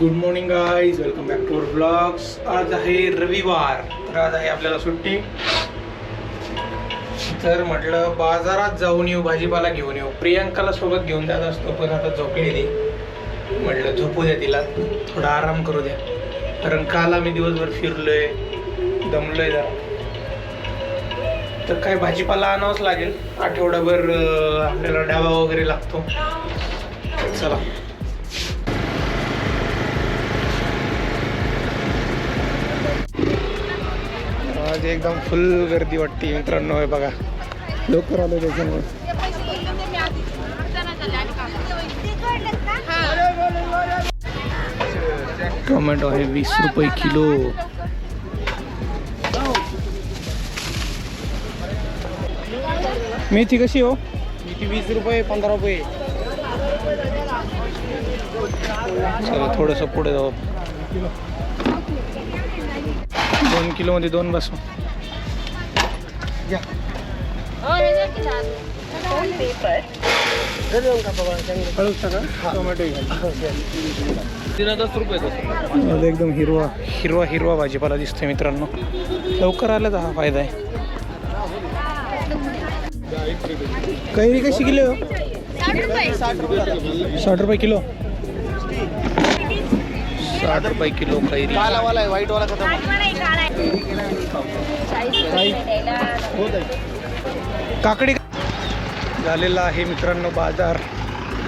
Good morning guys welcome back to our blogs आज आहे रविवार. तर आज आहे आपल्याला सुट्टी. तर म्हटलं बाजारात जाऊन येऊ भाजीपाला घेऊन येऊ. प्रियांकाला सोबत घेऊन जात असतो पण आता झोपलेली म्हटलं झोपू द्या तिला. थोडा आराम करू द्या. कारण काल आम्ही दिवसभर फिरलोय दमलोय जरा. तर काय भाजीपाला आणावंच लागेल. आठवडाभर आपल्याला डाबा वगैरे लागतो. चला. आज एकदम फुल गर्दी वाटते मित्रांनो हे बघा. लवकर आलो त्याच्यामुळे. टोमॅटो आहे वीस रुपये किलो. मेथी कशी हो? किती वीस रुपये पंधरा रुपये. चला थोडंसं पुढे जाऊ. दोन किलोमध्ये दोन बसू. रुपये आज एकदम हिरवा हिरवा हिरवा भाजीपाला दिसतोय मित्रांनो. लवकर आलं तर हा फायदा आहे. कैरी कशी किलो? हो? साठ रुपये किलो? साठ रुपये किलो कैरी. आहे व्हाईट वाला खतम काकडी झालेला आहे मित्रांनो बाजार.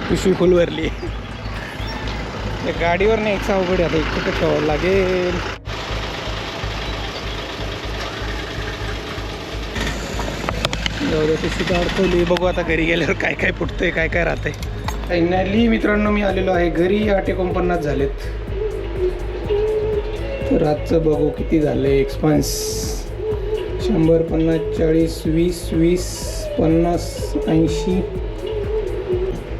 पिशवी फुल भरली या गाडीवर न्यायचं अवघड आहे आता इकडे ठेवावं लागेल? पिशवी तर अडकवली. बघू आता घरी गेल्यावर काय काय फुटतंय काय काय राहतंय. फायनली मित्रांनो मी आलेलो आहे घरी. आठ एकोणपन्नास झालेत. तर आजचं बघू किती झालं आहे एक्सपान्स शंभर पन्नास चाळीस वीस वीस पन्नास ऐंशी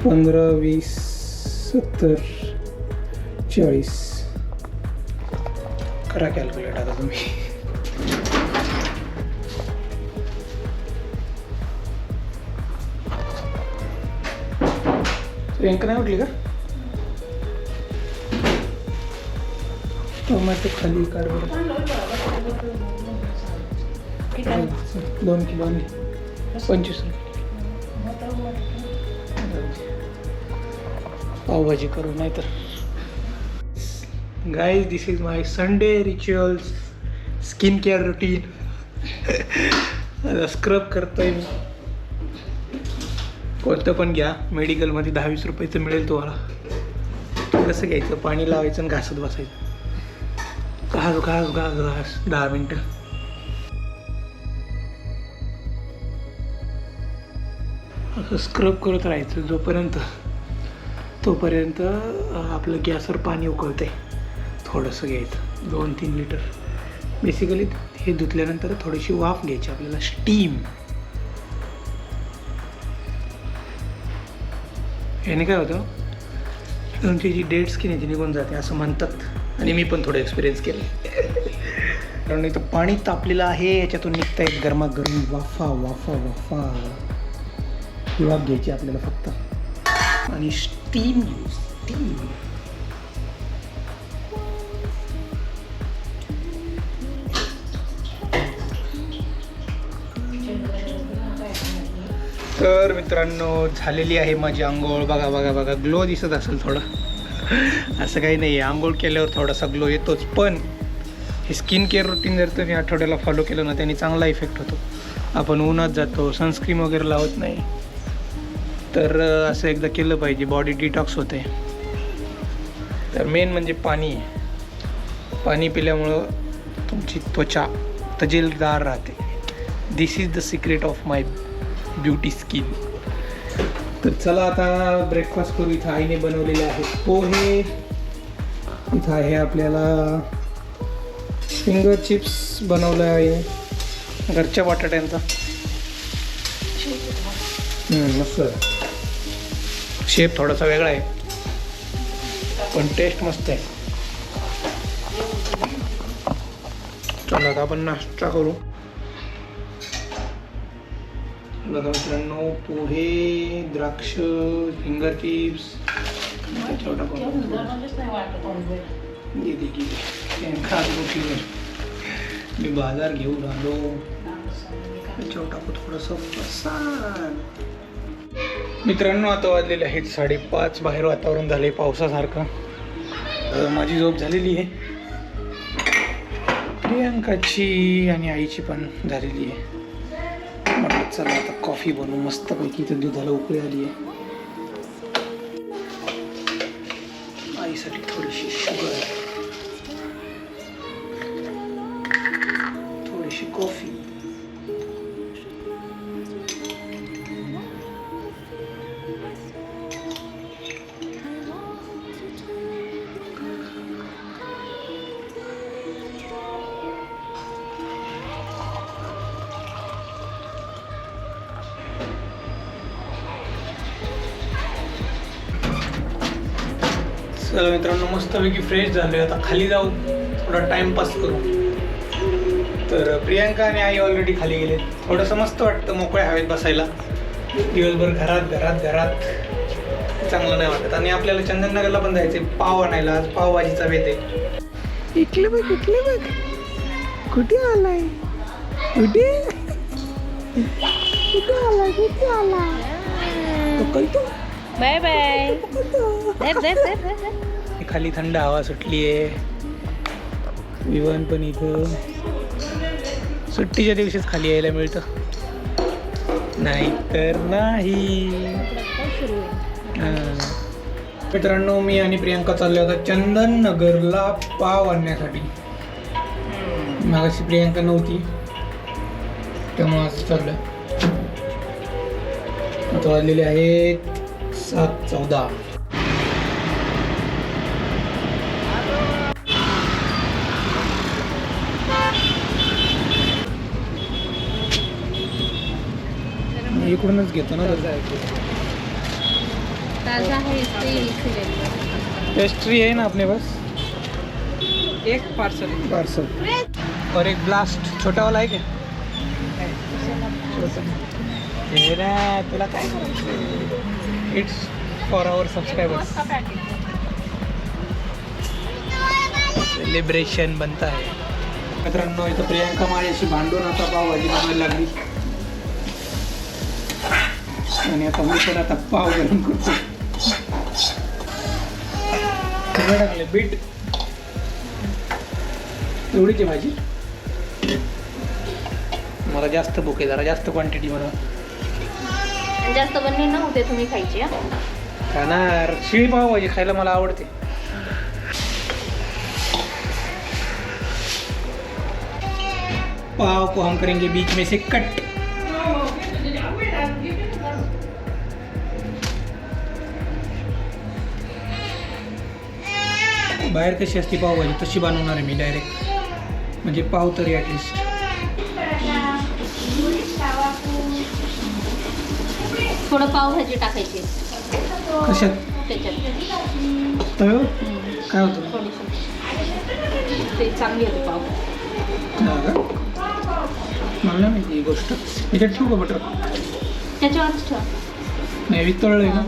पंधरा वीस सत्तर चाळीस. करा कॅल्क्युलेट आता तुम्ही. रेंक नाही उठली का? टोमॅटो खाली काढ बरं. दोन किलो आणि पंचवीस रुपये. पावभाजी करू नाही तर guys this is my Sunday rituals skin care routine scrub करतोय मी. कोणतं पण घ्या. मेडिकलमध्ये दहा वीस रुपयाचं मिळेल तुम्हाला. कसं घ्यायचं पाणी लावायचं आणि घासत बसायचं. घास घास घास घास. दहा मिनटं. असं स्क्रब करत राहायचं जोपर्यंत तोपर्यंत आपलं गॅसवर पाणी उकळते थोडंसं घ्यायचं. दोन तीन लिटर. बेसिकली हे धुतल्यानंतर थोडीशी वाफ घ्यायची. आपल्याला स्टीम याने काय होतं? तुमची जी डेड स्किन आहे ती निघून जाते असं म्हणतात. आणि मी पण थोडं एक्सपिरियन्स केलं. कारण इथं पाणी तापलेलं आहे याच्यातून निघता एक गरमागरम वाफा वाफा वाफा. ही वाफ घ्यायची आपल्याला फक्त. आणि स्टीम यूज स्टीम तर मित्रांनो झालेली आहे माझी आंघोळ. बघा बघा बघा ग्लो दिसत असेल थोडं. असं काही नाही आहे आंघोळ केल्यावर थोडासा ग्लो येतोच. पण हे स्किन केअर रुटीन जर तुम्ही आठवड्याला फॉलो केलं ना त्याने चांगला इफेक्ट होतो. आपण उन्हात जातो सनस्क्रीन वगैरे लावत नाही. तर असं एकदा केलं पाहिजे. बॉडी डिटॉक्स होते. तर मेन म्हणजे पाणी. पाणी पिल्यामुळं तुमची त्वचा तजेलदार राहते. This is the secret of my beauty skin तर चला आता ब्रेकफास्ट करू. इथं आईने बनवलेले आहेत पोहे. इथं आहे आपल्याला फिंगर चिप्स बनवलं आहे. घरच्या बटाट्यांचा. मस्त. शेप थोडासा वेगळा आहे. पण टेस्ट मस्त आहे. चला आता आपण नाश्ता करू. बघा मित्रांनो पोहे द्राक्ष फिंगर चिप्स मी बाजार घेऊन आलो. त्याच्यावर टाकू थोडंसं फसान मित्रांनो आता वाजलेले आहेत साडेपाच. बाहेर वातावरण झाले पावसासारखं. माझी झोप झालेली आहे. प्रियांकाची आणि आईची पण झालेली आहे. चला आता कॉफी बनवू. मस्तपैकी इथे दुधाला उकळी आली आहे. आईसाठी थोडीशी चला मित्रांनो मस्तपैकी फ्रेश झालोय. आता खाली जाऊ. थोडा टाइमपास करू. तर प्रियांका आणि आई ऑलरेडी खाली गेले. थोडंसं मस्त वाटतं मोकळ्या हवेत बसायला. दिवसभर घरात घरात घरात. चांगलं नाही वाटत. आणि आपल्याला चंदननगरला पण जायचं पाव आणायला. आज पावभाजीचा बेत आहे. इकडे बघ इकडे बघ. कुठे आलाय? कुठे? कुठे आलाय? कुठे आलाय? पकडतो बाय बाय खाली थंड हवा सुटली आहे विमान पण इथं. सुट्टीच्या दिवशीच खाली यायला मिळतं. नाही. तर नाही मित्रांनो मी आणि प्रियांका चाललो होता चंदन नगरला पाव आणण्यासाठी. मागाशी प्रियांका नव्हती. त्यामुळे असं चाललं आता वाजलेले आहेत सात चौदा मी इकडूनच घेतो ना है. पेस्ट्री है ना अपने पास? एक पार्सल पार्सल और एक ब्लास्ट छोटा वाला है क्या? छोटा. हे रे, तुला काय it's for our subscribers celebration बनता है। मित्रांनो इथं प्रियांका माझ्याशी भांडून आता पावभाजी बनवायला लागली. आणि आता मी पण आता पाव गरम करतो. सगळं टाकले बीट. एवढीची भाजी. मला जास्त भूक आहे जरा जास्त क्वांटिटी बनवा जास्त बनले ना उद्या तुम्ही खायची खाणार. शिळी पावभाजी खायला मला आवडते. पाव को हम करेंगे बीच में से कट. बाहेर कशी असते पावभाजी तशी बनवणार आहे मी डायरेक्ट म्हणजे पाव तरी ॲटलिस्ट थोडं पावभाजी टाकायची. कशात? त्याच्यात. हम्म. काय होतं? थोडीशी. ते चांगली होती पाव. का? मला नाही माहिती ही गोष्ट. याच्यात ठेवू का बटर त्याच्यावरच ठेवा. नाही वितळलंय ना?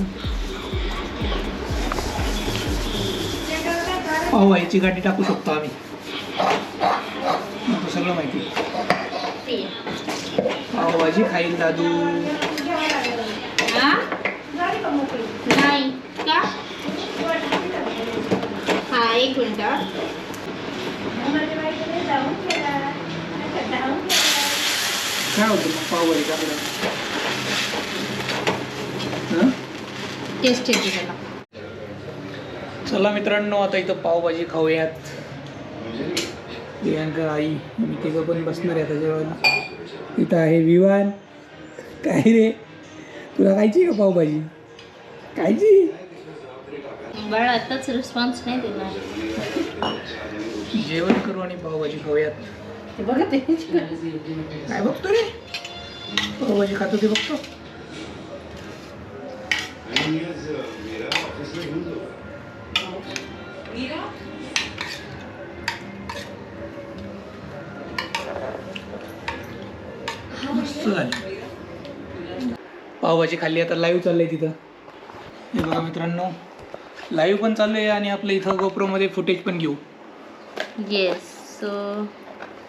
पावभाजीची गाठी टाकू शकतो आम्ही. सगळं माहिती. पावभाजी खाईल दादू? नाही का? हा एक मिनिट. काय होतं मग पावभाजी टाकलं हं? टेस्ट येते त्याला चला मित्रांनो आता इथं पावभाजी खाऊयात. प्रियांका आई मी तिघं पण बसणार आहे आता जेवायला. इथं आहे विवान. काय रे? तुला खायची का पावभाजी? खायची बाळा आताच रिस्पॉन्स नाही देणार. जेवण करू आणि पावभाजी खाऊयात. ते बघा ते. काय बघतो रे? पावभाजी खातो ते बघतो. मस्त झाली. पावभाजी खाल्ली आता लाईव्ह चाललंय तिथं. हे बघा मित्रांनो लाईव्ह पण चालू आहे आणि आपलं इथं गोप्रोमध्ये फुटेज पण घेऊ. येस सो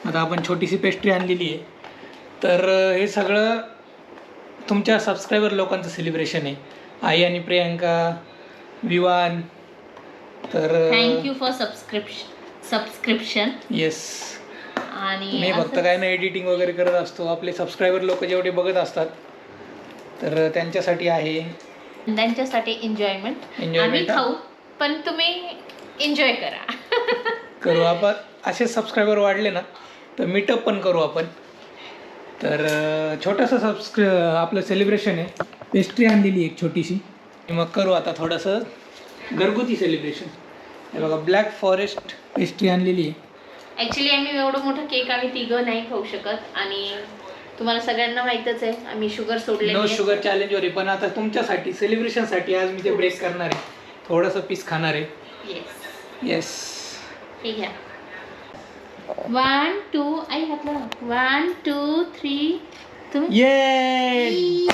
आता आपण छोटीशी पेस्ट्री आणलेली आहे. तर हे सगळं तुमच्या सबस्क्रायबर लोकांचं सेलिब्रेशन आहे. आई आणि प्रियांका विवान तर thank you for subscription subscription yes आणि मी फक्त काय ना एडिटिंग वगैरे करत असतो. आपले सबस्क्रायबर लोक जेवढे बघत असतात तर त्यांच्यासाठी आहे. त्यांच्यासाठी एन्जॉयमेंट आम्ही. खाऊ पण तुम्ही एन्जॉय करा. करू आपण. असे सबस्क्रायबर वाढले ना तर मीटअप पण करू आपण. तर छोटंसं सबस्क्र आपलं सेलिब्रेशन आहे. पेस्ट्री आणलेली एक छोटीशी. मग करू आता थोडंसं घरगुती सेलिब्रेशन हे बघा ब्लॅक फॉरेस्ट पेस्ट्री आणलेली आहे. ॲक्च्युली आम्ही एवढं मोठं केक आम्ही तिघं नाही खाऊ शकत. आणि तुम्हाला सगळ्यांना माहीतच आहे आम्ही शुगर सोडले नो शुगर चॅलेंजवर आहे पण आता तुमच्यासाठी सेलिब्रेशनसाठी आज मी ते ब्रेक करणार आहे. थोडंसं पीस खाणार आहे. येस येस हे घ्या. वन टू आई घातलं वन टू थ्री तुम्ही? ये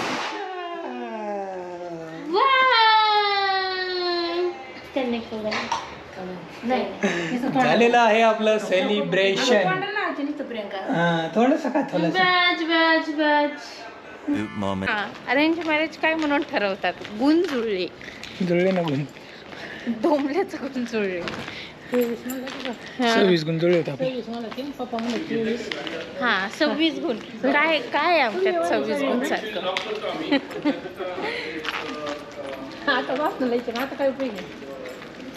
झालेलं आहे आपलं सेलिब्रेशन थोडंसं का थोडंसं? बाज बाज. अरेंज मॅरेज काय म्हणून ठरवतात? गुण जुळले. जुळले ना गुण. डोंबल्याचं गुण जुळले. हा. सव्वीस गुण जुळले होते हा सव्वीस गुण. काय काय आहे आमच्यात सव्वीस गुण सारखं?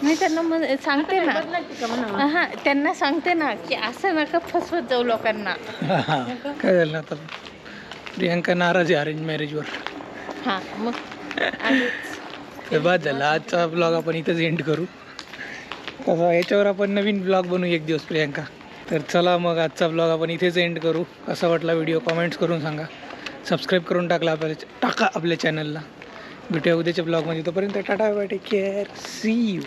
नाही त्यांना मग सांगते ना. हा त्यांना सांगते ना की असं नका फसवत जाऊ लोकांना. काय झालं आता? प्रियांका नाराज आहे अरेंज मॅरेजवर हा मग. तर बाद झाला. आजचा ब्लॉग आपण इथंच एंड करू. तसा याच्यावर आपण नवीन ब्लॉग बनवू एक दिवस प्रियांका. तर चला मग आजचा ब्लॉग आपण इथेच एंड करू. कसा वाटला व्हिडिओ कमेंट्स करून सांगा. सबस्क्राईब करून टाकला आपल्या टाका आपल्या चॅनलला भेटूया उद्याच्या ब्लॉगमध्ये तोपर्यंत tata bye take care see you